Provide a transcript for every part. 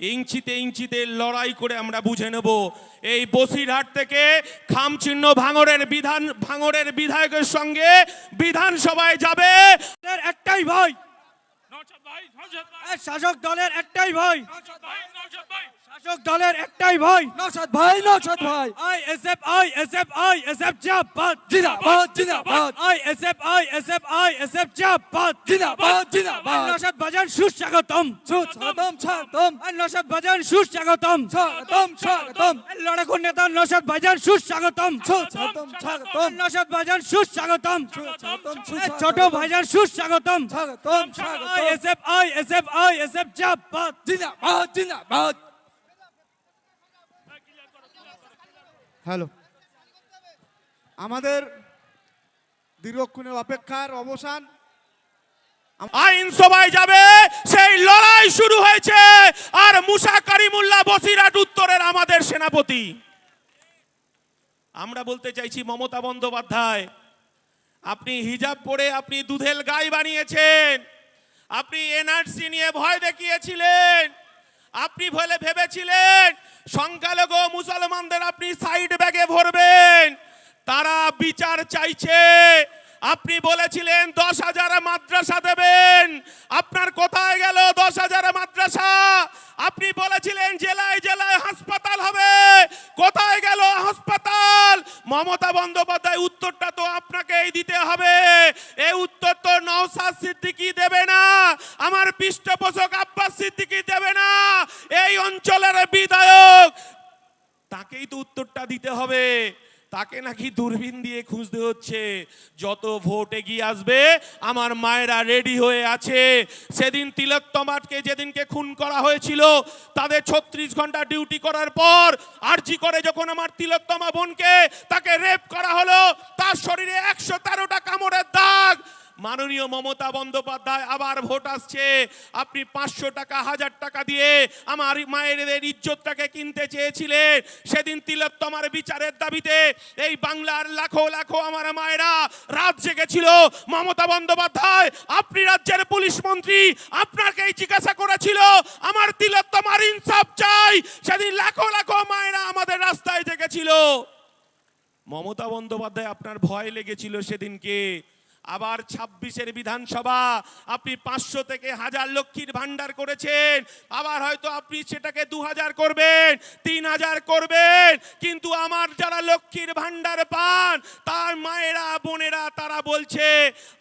ইঞ্চিতে ইঞ্চিতে লড়াই করে আমরা বুঝে নেব। এই বসিরহাট থেকে খামচিহ্ন ভাঙরের বিধান ভাঙরের বিধায়কের সঙ্গে বিধানসভায় যাবে। একটাই ভয়। শাসক দলের একটাই ভাই। শাসক দলের একটাই ভাই। নৌসাদ ভাই নৌসাদ ভাই। আই আই এসএফ আই জিন্দাবাদ। জিন্দাবাদ জিন্দাবাদ। I SF I SF I SF জিন্দাবাদ। জিন্দাবাদ জিন্দাবাদ। নশাদ বাজান সুস্বাগতম। স্বাগতম। নশাদ বাজান সুস্বাগতম। স্বাগতম স্বাগতম। লড়াকু নেতা বাজান সুস্বাগতম। স্বাগতম। স্বাগতম নশাদ বাজান সুস্বাগতম। স্বাগতম ছোট ভাইজান সুস্বাগতম। স্বাগতম আই স্বাগতম। SF I SF I SF জিন্দাবাদ। জিন্দাবাদ জিন্দাবাদ। হ্যালো। আমাদের দীর্ঘক্ষণের অপেক্ষার অবসান। আইন আইনসভায় যাবে, সেই লড়াই শুরু হয়েছে, আর মুসা কারিমুল্লাহ বসিরহাট উত্তরের আমাদের সেনাপতি। আমরা বলতে চাইছি, মমতা বন্দ্যোপাধ্যায়, আপনি হিজাব পরে আপনি দুধেল গাই বানিয়েছেন, আপনি এনআরসি নিয়ে ভয় দেখিয়েছিলেন আপনি ভলে ভেবেছিলেন, সংখ্যালঘু মুসলমানদের আপনি সাইড ব্যাগে ভরবেন। তারা বিচার চাইছে। আপনি বলেছিলেন, দশ হাজার মাদ্রাসা দেবেন। আপনার কোথায় গেল দশ হাজার মাদ্রাসা? আপনি বলেছিলেন, জেলায় জেলায় হাসপাতাল হবে। কোথায় গেল হাসপাতাল? মমতা বন্দ্যোপাধ্যায় উত্তরটা তো আপনাকেই দিতে হবে। এই উত্তর তো নওসাদ সিদ্দিকি দেবে না, আমার পৃষ্ঠপোষক আব্বাস সিদ্দিকি দেবে না, এই অঞ্চলের বিধায়ক। তাকেই তো উত্তরটা দিতে হবে। তাকে নাকি দূরবীন দিয়ে খুঁজতে হচ্ছে। যত ভোট এগিয়ে আসবে, আমার মায়েরা রেডি হয়ে আছে। সেদিন তিলোত্তমাটকে যেদিনকে খুন করা হয়েছিল, তাদের ছত্রিশ ঘণ্টা ডিউটি করার পর আরজি করে যখন আমার তিলোত্তমা বোনকে তাকে রেপ করা হলো, তার শরীরে একশো তেরোটা কামড়ের দাগ। মাননীয় মমতা বন্দ্যোপাধ্যায়, আবার ভোট আসছে। আপনি পাঁচশো টাকা, হাজার টাকা দিয়ে আমার মায়েদের ইজ্জতটাকে কিনতে চেয়েছিলেন। সেদিন তিলোত্তমার বিচারের দাবিতে এই বাংলার লাখো লাখো আমার মায়েরা রাত জেগেছিল। মমতা বন্দ্যোপাধ্যায়, আপনি রাজ্যের পুলিশ মন্ত্রী, আপনাকেই জিজ্ঞাসা করেছিল, আমার তিলোত্তমার ইনসাফ চাই। সেদিন লাখো লাখো মায়েরা আমাদের রাস্তায় জেগেছিল। মমতা বন্দ্যোপাধ্যায়, আপনার ভয় লেগেছিল সেদিনকে। আবার ছাব্বিশের বিধানসভা আপনি পাঁচশো থেকে হাজার লক্ষীর ভান্ডার করেছেন, আবার হয়তো আপনি সেটাকে দু হাজার করবেন তিন হাজার করবেন, কিন্তু আমার যারা লক্ষ্মীর ভান্ডার পান, তার মায়েরা, বোনেরা, তারা বলছে,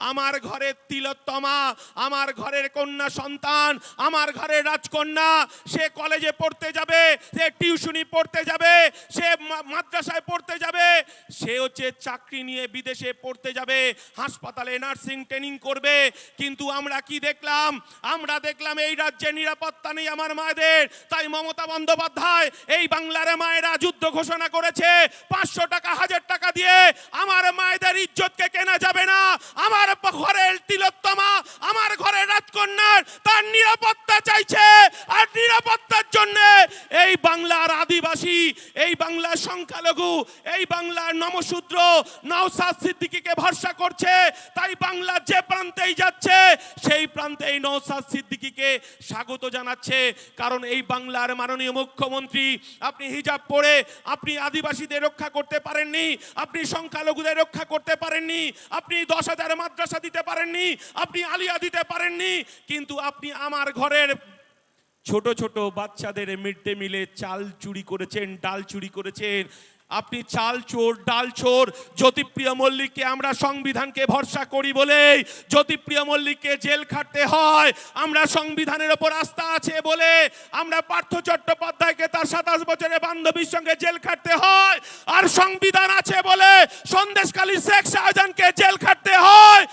আমার ঘরের তিলোত্তমা, আমার ঘরের কন্যা সন্তান, আমার ঘরের রাজকন্যা, সে কলেজে পড়তে যাবে, সে টিউশনি পড়তে যাবে, সে মাদ্রাসায় পড়তে যাবে, সে হচ্ছে চাকরি নিয়ে বিদেশে পড়তে যাবে, হাসপাতালে নার্সিং ট্রেনিং করবে। কিন্তু আমরা কি দেখলাম? আমরা দেখলাম এই রাজ্যে নিরাপত্তা নেই আমার মায়েদের। তাই মমতা বন্দ্যোপাধ্যায় এই বাংলার মায়েরা যুদ্ধ ঘোষণা করেছে, পাঁচশো টাকা, হাজার টাকা দিয়ে আমার মায়েদের ইজ্জতকে কেনা যাবে না। আমার ঘরের তিলোত্তমা, আমার ঘরের রাজকন্যার, তার নিরাপত্তা চাইছে। আর নিরাপত্তার জন্য এই বাংলার আদিবাসী, এই বাংলার সংখ্যালঘু, এই বাংলার নমশূদ্র নওসাদ সিদ্দিকীকে ভরসা করছে। তাই বাংলার যে প্রান্তেই যাচ্ছে, সেই প্রান্তে এই নওসাদ সিদ্দিকীকে স্বাগত জানাচ্ছে। কারণ এই বাংলার মাননীয় মুখ্যমন্ত্রী, আপনি হিজাব পরে, আপনি আদিবাসীদের রক্ষা করতে পারেননি, আপনি সংখ্যালঘুদের রক্ষা করতে পারেননি, আপনি দশ হাজার মাদ্রাসা দিতে পারেননি, আপনি আলিয়া দিতে পারেননি, কিন্তু আপনি আমার ঘরের ছোট ছোট বাচ্চাদের মিড ডে মিলে চাল চুরি করেছেন, ডাল চুরি করেছেন আপনি চাল চোর, ডাল চোর, জ্যোতিপ্রিয় মল্লিককে আমরা সংবিধানকে ভরসা করি বলেই, জ্যোতিপ্রিয় মল্লিককে জেল খাটতে হয়, আমরা সংবিধানের ওপর আস্থা আছে বলে, আমরা পার্থ চট্টোপাধ্যায়কে তার সাতাশ বছরের বান্ধবীর সঙ্গে জেল খাটতে হয়, আর সংবিধান আছে বলে সন্দেশকালী শেখ শাহজাহানকে জেল খাটতে হয়,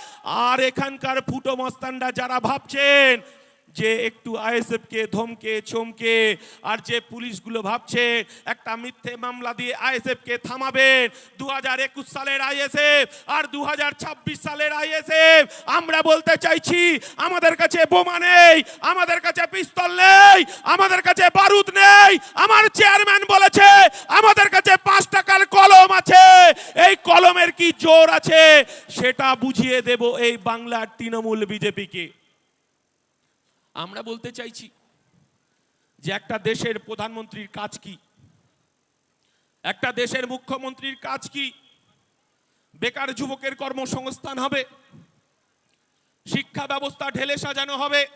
আর এখানকার ফুটো মস্তানরা যারা ভাবছেন যে একটু আইএসএফ কে ধমকে, চমকে, আর যে পুলিশগুলো ভাবছে, একটা মিথ্যে মামলা দিয়ে আইএসএফ কে থামাবেন দু হাজার একুশ সালের আইএসএফ আর দু হাজার ছাব্বিশ সালের আইএসএফ, আমরা বলতে চাইছি, আমাদের কাছে বোমা নেই, আমাদের কাছে পিস্তল নেই, আমাদের কাছে বারুদ নেই। আমার চেয়ারম্যান বলেছে, আমাদের কাছে পাঁচ টাকার কলম আছে। এই কলমের কি জোর আছে, সেটা বুঝিয়ে দেব এই বাংলার তৃণমূল বিজেপিকে। আমরা বলতে চাইছি যে একটা দেশের প্রধানমন্ত্রীর কাজ কি? একটা দেশের মুখ্যমন্ত্রীর কাজ কি? বেকার যুবকের কর্মসংস্থান হবে? শিক্ষা ব্যবস্থা ঢেলে সাজানো হবে?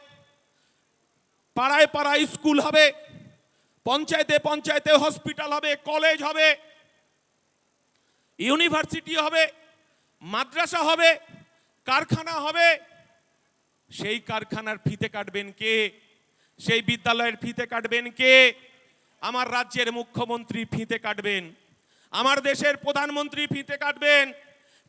পাড়ায় পাড়ায় স্কুল হবে? পঞ্চায়েতে পঞ্চায়েতে হসপিটাল হবে? কলেজ হবে? ইউনিভার্সিটি হবে? মাদ্রাসা হবে? কারখানা হবে? সেই কারখানার ফিতে কাটবেন কে? সেই বিদ্যালয়ের ফিতে কাটবেন কে? আমার রাজ্যের মুখ্যমন্ত্রী ফিতে কাটবেন। আমার দেশের প্রধানমন্ত্রী ফিতে কাটবেন।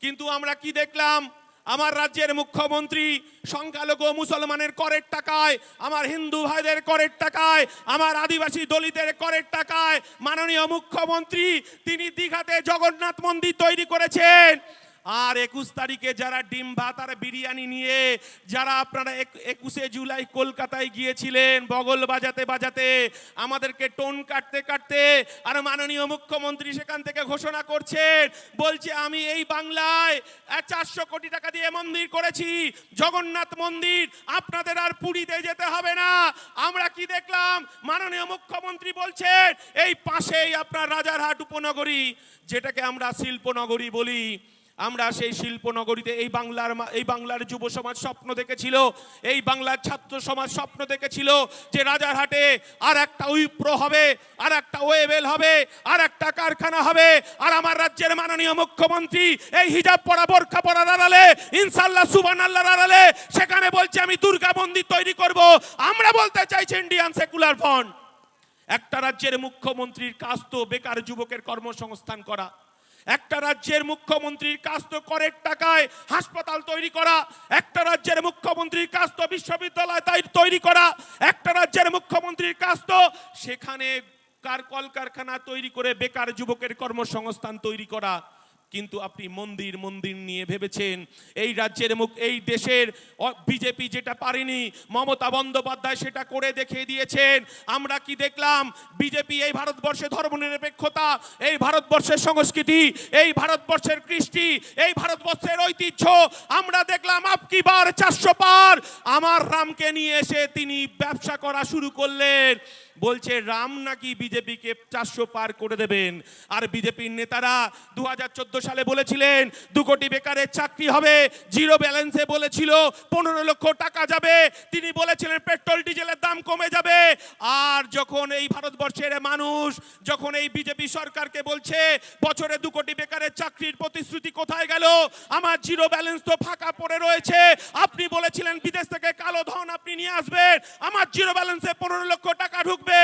কিন্তু আমরা কি দেখলাম? আমার রাজ্যের মুখ্যমন্ত্রী সংখ্যালঘু মুসলমানের করের টাকায়, আমার হিন্দু ভাইদের করের টাকায়, আমার আদিবাসী দলিতের করের টাকায় মাননীয় মুখ্যমন্ত্রী তিনি দীঘাতে জগন্নাথ মন্দির তৈরি করেছেন। আর একুশ তারিখে যারা ডিম ভাত আর বিরিয়ানি নিয়ে, যারা আপনারা একুশে জুলাই কলকাতায় গিয়েছিলেন, বগল বাজাতে বাজাতে, আমাদেরকে টোন কাটতে কাটতে, আর মাননীয় মুখ্যমন্ত্রী সেখান থেকে ঘোষণা করছেন, বলছে আমি এই বাংলায় চারশো কোটি টাকা দিয়ে মন্দির করেছি, জগন্নাথ মন্দির, আপনাদের আর পুরীতে যেতে হবে না। আমরা কি দেখলাম? মাননীয় মুখ্যমন্ত্রী বলছেন, এই পাশেই আপনার রাজারহাট উপনগরী, যেটাকে আমরা শিল্পনগরী বলি। আমরা সেই শিল্পনগরীতে, এই বাংলার এই বাংলার যুব সমাজ স্বপ্ন দেখেছিল, এই বাংলার ছাত্র সমাজ স্বপ্ন দেখেছিল যে রাজারহাটে আর একটা উইপ্রো হবে আর একটা ওয়েবেল হবে আর একটা কারখানা হবে, আর আমার রাজ্যের মাননীয় মুখ্যমন্ত্রী এই হিজাব পরা, বোরখা পরার আড়ালে ইনশাল্লাহ সুবান আল্লাহর আড়ালে সেখানে বলছে, আমি দুর্গা মন্দির তৈরি করব। আমরা বলতে চাইছি ইন্ডিয়ান সেকুলার ফ্রন্ট। একটা রাজ্যের মুখ্যমন্ত্রীর কাজ তো বেকার যুবকের কর্মসংস্থান করা। একটা রাজ্যের মুখ্যমন্ত্রীর কাজ তো করের টাকায় হাসপাতাল তৈরি করা, একটা রাজ্যের মুখ্যমন্ত্রীর কাজ তো বিশ্ববিদ্যালয় তৈরি করা, একটা রাজ্যের মুখ্যমন্ত্রীর কাজ তো সেখানে কার কলকারখানা তৈরি করে বেকার যুবকের কর্মসংস্থান তৈরি করা। কিন্তু আপনি মন্দির মন্দির নিয়ে ভেবেছেন। এই রাজ্যের মুখ, এই দেশের বিজেপি যেটা পারেনি, মমতা বন্দ্যোপাধ্যায় সেটা করে দেখিয়ে দিয়েছেন। আমরা কি দেখলাম? বিজেপি এই ভারতবর্ষে ধর্মনিরপেক্ষতা, এই ভারতবর্ষের সংস্কৃতি, এই ভারতবর্ষের কৃষ্টি, এই ভারতবর্ষের ঐতিহ্য, আমরা দেখলাম আপকি বার চারশো পার। আমার রামকে নিয়ে এসে তিনি ব্যবসা করা শুরু করলেন। বলছে, রাম নাকি বিজেপিকে চারশো পার করে দেবেন? আর বিজেপির নেতারা দু হাজার চোদ্দ সালে বলেছিলেন, দু কোটি বেকারের চাকরি হবে, জিরো ব্যালেন্সে বলেছিল, পনেরো লক্ষ টাকা যাবে। তিনি বলেছিলেন, পেট্রোল, ডিজেলের দাম কমে যাবে। আর যখন এই ভারতবর্ষের মানুষ, যখন এই বিজেপি সরকারকে বলছে, বছরে দু কোটি বেকারের চাকরির প্রতিশ্রুতি কোথায় গেল? আমার জিরো ব্যালেন্স তো ফাঁকা পড়ে রয়েছে। আপনি বলেছিলেন, বিদেশ থেকে কালো ধন আপনি নিয়ে আসবেন, আমার জিরো ব্যালেন্সে পনেরো লক্ষ টাকা ঢুকবে।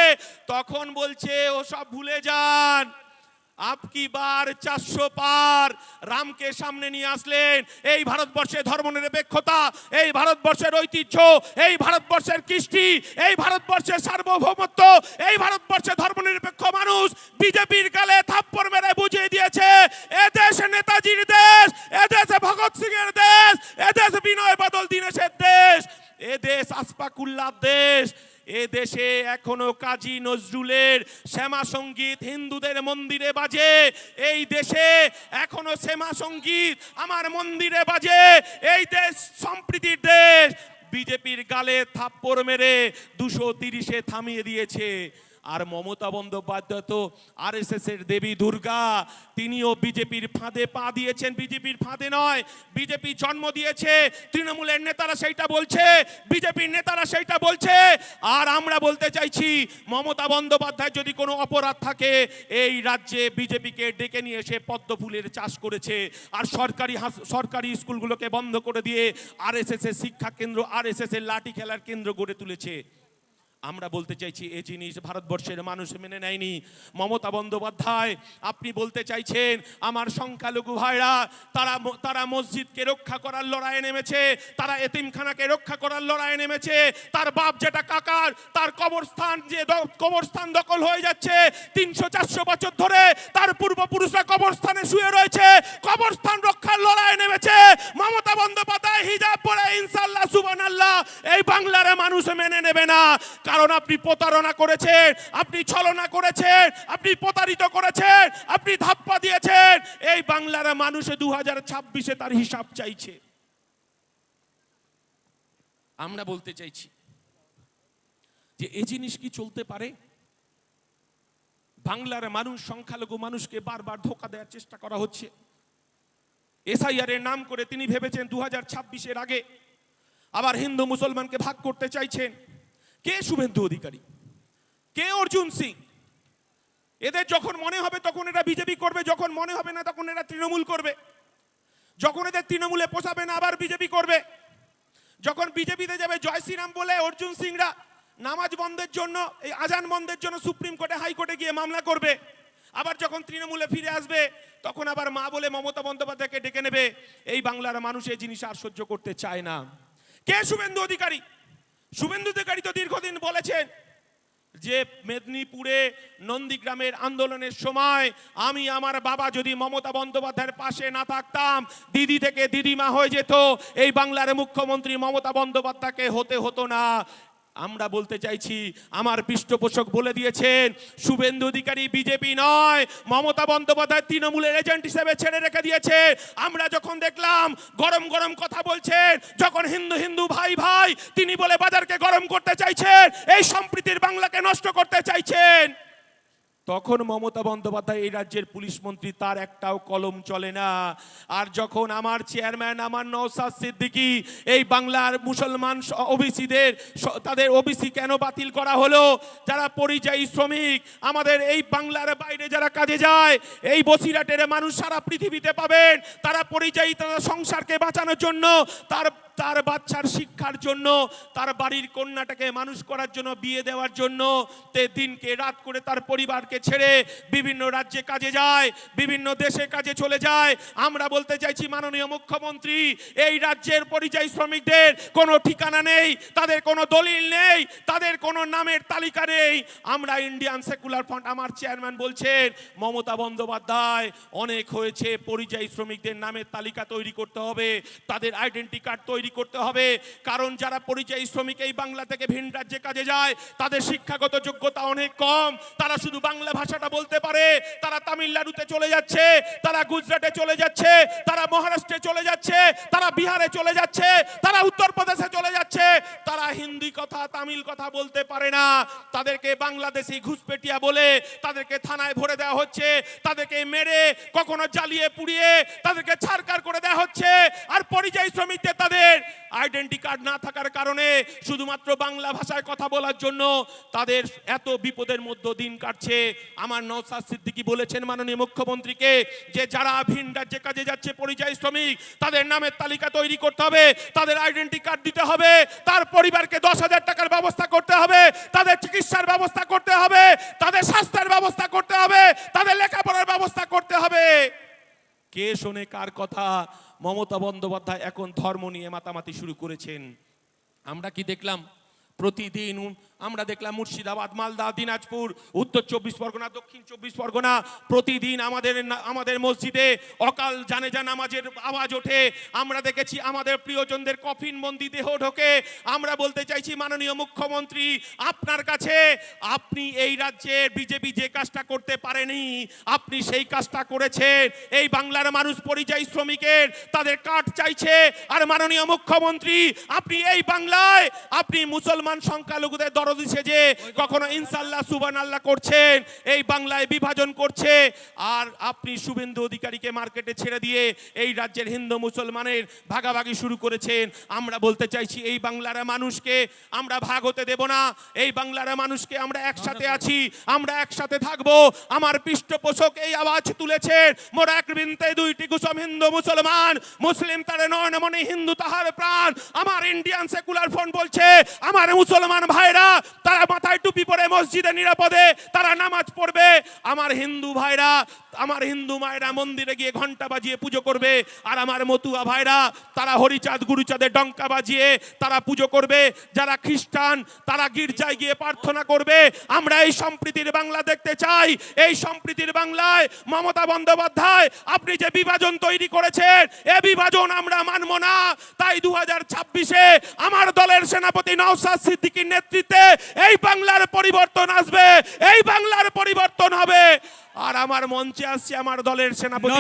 তখন বলছে, ও সব ভুলে যান। আপকি বার চারশো পার রামকে সামনে নিয়ে আসলেন। এই ভারতবর্ষের ধর্মনিরপেক্ষতা, এই ভারতবর্ষের ঐতিহ্য, এই ভারতবর্ষের কৃষ্টি, এই ভারতবর্ষের সার্বভৌমত্ব, এই ভারতবর্ষের ধর্মনিরপেক্ষ মানুষ বিজেপির কালে থাপ্পড় মেরে বুঝিয়ে দিয়েছে এ দেশ নেতাজির দেশ এ দেশে ভগৎ সিং এর দেশ এ দেশ বিনয় বাদল দীনেশের দেশ এ দেশ আসপাকুল্লার দেশ এ দেশে এখনও কাজী নজরুলের শ্যামা সংগীত হিন্দুদের মন্দিরে বাজে। এই দেশে এখনও শ্যামা সংগীত আমার মন্দিরে বাজে। এই দেশ সম্প্রীতির দেশ। বিজেপির গালে থাপ্পড় মেরে দুশো তিরিশে থামিয়ে দিয়েছে। আর মমতা বন্দ্যোপাধ্যায় তো আর এর দেবী দুর্গা। তিনিও বিজেপির ফাঁদে পা দিয়েছেন। বিজেপির ফাঁদে নয়, বিজেপি জন্ম দিয়েছে। তৃণমূলের নেতারা সেইটা বলছে, বিজেপির নেতারা সেইটা বলছে। আর আমরা বলতে চাইছি, মমতা বন্দ্যোপাধ্যায় যদি কোনো অপরাধ থাকে, এই রাজ্যে বিজেপিকে ডেকে নিয়ে এসে পদ্ম ফুলের চাষ করেছে। আর সরকারি সরকারি স্কুলগুলোকে বন্ধ করে দিয়ে আর শিক্ষা কেন্দ্র আর এর লাঠি খেলার কেন্দ্র গড়ে তুলেছে। আমরা বলতে চাইছি এই জিনিস ভারতবর্ষের মানুষ মেনে নেয়নি। মমতা বন্দ্যোপাধ্যায়, আপনি বলতে চাইছেন, আমার সংখ্যালঘু ভাইরা, তারা তারা মসজিদকে রক্ষা করার লড়াইয়ে নেমেছে, তারা এতিমখানাকে রক্ষা করার লড়াইয়ে নেমেছে, তার বাপ যেটা কাকার, তার কবরস্থান যে কবরস্থান দখল হয়ে যাচ্ছে, তিনশো চারশো বছর ধরে তার পূর্বপুরুষরা কবরস্থানে শুয়ে রয়েছে, কবরস্থান রক্ষার লড়াইয়ে নেমেছে। মমতা বন্দ্যোপাধ্যায়, হিজাব পরে ইনশাল্লাহ সুবহানাল্লাহ, এই বাংলার মানুষ মেনে নেবে না। কারণ আপনি প্রতারণা করেছেন, আপনি ছলনা করেছেন, আপনি প্রতারিত করেছেন, আপনি ধাপ্পা দিয়েছেন। এই বাংলার মানুষে দু হাজার ছাব্বিশে তার হিসাব চাইছে। আমরা বলতে চাইছি যে এ জিনিস কি চলতে পারে? বাংলার মানুষ, সংখ্যালঘু মানুষকে বারবার ধোকা দেওয়ার চেষ্টা করা হচ্ছে। এসআইআর এর নাম করে তিনি ভেবেছেন দু হাজার আগে আবার হিন্দু মুসলমানকে ভাগ করতে চাইছেন। কে শুভেন্দু অধিকারী? কে অর্জুন সিং? এদের যখন মনে হবে তখন এরা বিজেপি করবে, যখন মনে হবে না তখন এরা তৃণমূল করবে। যখন এদের তৃণমূলে পোষাবে না, আবার বিজেপি করবে। যখন বিজেপিতে যাবে জয় শ্রীরাম বলে অর্জুন সিংরা নামাজ বন্ধের জন্য, এই আজান বন্ধের জন্য সুপ্রিম কোর্টে, হাইকোর্টে গিয়ে মামলা করবে। আবার যখন তৃণমূলে ফিরে আসবে, তখন আবার মা বলে মমতা বন্দ্যোপাধ্যায়কে ডেকে নেবে। এই বাংলার মানুষ এই জিনিস আর সহ্য করতে চায় না। কে শুভেন্দু অধিকারী? শুভেন্দু অধিকারী তো দীর্ঘদিন বলেছেন যে মেদিনীপুরে নন্দীগ্রামের আন্দোলনের সময় আমি আমার বাবা যদি মমতা বন্দ্যোপাধ্যায়ের পাশে না থাকতাম, দিদি থেকে দিদিমা হয়ে যেত। এই বাংলার মুখ্যমন্ত্রী মমতা বন্দ্যোপাধ্যায়কে হতে হতো না। আমরা বলতে চাইছি, আমার পৃষ্ঠপোষক বলে দিয়েছেন, শুভেন্দু অধিকারী বিজেপি নয়, মমতা বন্দ্যোপাধ্যায় তৃণমূলের এজেন্ট হিসেবে ছেড়ে রেখে দিয়েছে। আমরা যখন দেখলাম, গরম গরম কথা বলছেন, যখন হিন্দু হিন্দু ভাই ভাই, তিনি বলে বাজারকে গরম করতে চাইছেন, এই সম্প্রীতির বাংলাকে নষ্ট করতে চাইছেন। তখন মমতা বন্দ্যোপাধ্যায় এই রাজ্যের পুলিশ মন্ত্রী, তার একটাও কলম চলে না। আর যখন আমার চেয়ারম্যান, আমার নৌসাদ সিদ্দিকী, এই বাংলার মুসলমান ওবিসিদের তাদের ওবিসি কেন বাতিল করা হলো? যারা পরিযায়ী শ্রমিক, আমাদের এই বাংলার বাইরে যারা কাজে যায়, এই বসিরাটের মানুষ সারা পৃথিবীতে পাবেন। তারা পরিযায়ী, তারা সংসারকে বাঁচানোর জন্য, তার তার বাচ্চার শিক্ষার জন্য, তার বাড়ির কন্যাটাকে মানুষ করার জন্য, বিয়ে দেওয়ার জন্য, তে দিনকে রাত করে তার পরিবারকে ছেড়ে বিভিন্ন রাজ্যে কাজে যায়, বিভিন্ন দেশে কাজে চলে যায়। আমরা বলতে চাইছি, মাননীয় মুখ্যমন্ত্রী, এই রাজ্যের পরিযায়ী শ্রমিকদের কোনো ঠিকানা নেই, তাদের কোনো দলিল নেই, তাদের কোনো নামের তালিকা নেই। আমরা ইন্ডিয়ান সেকুলার ফ্রন্ট, আমার চেয়ারম্যান বলছেন, মমতা বন্দ্যোপাধ্যায়, অনেক হয়েছে, পরিযায়ী শ্রমিকদের নামের তালিকা তৈরি করতে হবে, তাদের আইডেন্টি কার্ড তৈরি করতে হবে। কারণ যারা পরিযায়ী শ্রমিক এই বাংলা থেকে ভিন রাজ্যে কাজে যায়, তাদের শিক্ষাগত যোগ্যতা অনেক কম। তারা শুধু বাংলা ভাষাটা বলতে পারে। তারা তামিলনাড়ুতে চলে যাচ্ছে, তারা গুজরাটে চলে যাচ্ছে, তারা মহারাষ্ট্রে চলে যাচ্ছে, তারা বিহারে চলে যাচ্ছে, তারা উত্তরপ্রদেশে চলে যাচ্ছে। তারা হিন্দি কথা, তামিল কথা বলতে পারে না। তাদেরকে বাংলাদেশি ঘুষপেটিয়া বলে তাদেরকে থানায় ভরে দেওয়া হচ্ছে। তাদেরকে মেরে, কখনো জ্বালিয়ে পুড়িয়ে তাদেরকে ছাড়কার করে দেওয়া হচ্ছে। আর পরিযায়ী শ্রমিকদের তাদের আইডেন্টি কার্ড না থাকার কারণে শুধুমাত্র বাংলা ভাষায় কথা বলার জন্য তাদের এত বিপদের মধ্য দিন কাটছে। আমার নৌসাদ সিদ্দিকি বলেছেন মাননীয় মুখ্যমন্ত্রীকে যে যারা ভিন রাজ্যে কাজে যাচ্ছে, পরিযায়ী শ্রমিক, তাদের নামের তালিকা তৈরি করতে হবে, তাদের আইডেন্টি কার্ড দিতে হবে, তার পরিবারকে দশ হাজার টাকার ব্যবস্থা করতে হবে, তাদের চিকিৎসার ব্যবস্থা করতে হবে, তাদের স্বাস্থ্যের ব্যবস্থা করতে হবে, তাদের লেখাপড়ার ব্যবস্থা করতে হবে। কে শোনে কার কথা? মমতা বন্দ্যোপাধ্যায় এখন ধর্ম নিয়ে মাতামাতি শুরু করেছেন। আমরা কি দেখলাম? প্রতিদিন আমরা দেখলাম মুর্শিদাবাদ, মালদা, দিনাজপুর, উত্তর চব্বিশ পরগনা, দক্ষিণ চব্বিশ পরগনা প্রতিদিন আমাদের আমাদের মসজিদে অকাল জানেজা নামাজের আওয়াজ ওঠে। আমরা দেখেছি আমাদের প্রিয়জনদের কফিন বন্দি দেহ ঢোকে। আমরা বলতে চাইছি, মাননীয় মুখ্যমন্ত্রী, আপনার কাছে আপনি এই রাজ্যের বিজেপি যে কাজটা করতে পারেনি, আপনি সেই কাজটা করেছেন। এই বাংলার মানুষ পরিযায়ী শ্রমিকের তাদের কার্ড চাইছে। আর মাননীয় মুখ্যমন্ত্রী, আপনি এই বাংলায়, আপনি মুসলমান সংখ্যালঘুদের দরদি সেজে কখনো ইনশাল্লাহ সুবান আল্লাহ করছেন, এই বাংলায় বিভাজন করছে। আর আপনি শুভেন্দু অধিকারীকে মার্কেটে ছেড়ে দিয়ে এই রাজ্যের হিন্দু মুসলমানের ভাগাভাগি শুরু করেছেন। আমরা বলতে চাইছি, এই বাংলার মানুষকে আমরা ভাগ হতে দেব না। এই বাংলার মানুষকে আমরা একসাথে আছি, আমরা একসাথে থাকব। আমার পৃষ্ঠপোষক এই আওয়াজ তুলেছেন, মোরা এক বৃন্তে দুইটি কুসম হিন্দু মুসলমান, মুসলিম তারে নয়ন মনে, হিন্দু তাহার প্রাণ। আমার ইন্ডিয়ান সেকুলার ফোন বলছে, আমার মুসলমান ভাইরা তারা মাথায় টুপি পরে মসজিদে নিরাপদে, তারা নামাজ পড়বে। আমার হিন্দু ভাইরা, আমার হিন্দু মায়েরা মন্দিরে গিয়ে ঘণ্টা বাজিয়ে পুজো করবে। আর আমার মতুয়া ভাইরা, তারা হরিচাঁদ গুরুচাঁদের ডঙ্কা বাজিয়ে তারা পুজো করবে। যারা খ্রিস্টান, তারা গির্জায় গিয়ে প্রার্থনা করবে। আমরা এই সম্প্রীতির বাংলা দেখতে চাই। এই সম্প্রীতির বাংলায় মমতা বন্দ্যোপাধ্যায়, আপনি যে বিভাজন তৈরি করেছেন, এ বিভাজন আমরা মানব না। তাই দু হাজার ছাব্বিশে আমার দলের সেনাপতি নওসাদ সিদ্দিকীর নেতৃত্বে এই বাংলার পরিবর্তন আসবে এই বাংলার পরিবর্তন হবে। আর আমার মঞ্চে আসছে আমার দলের সেনাপতি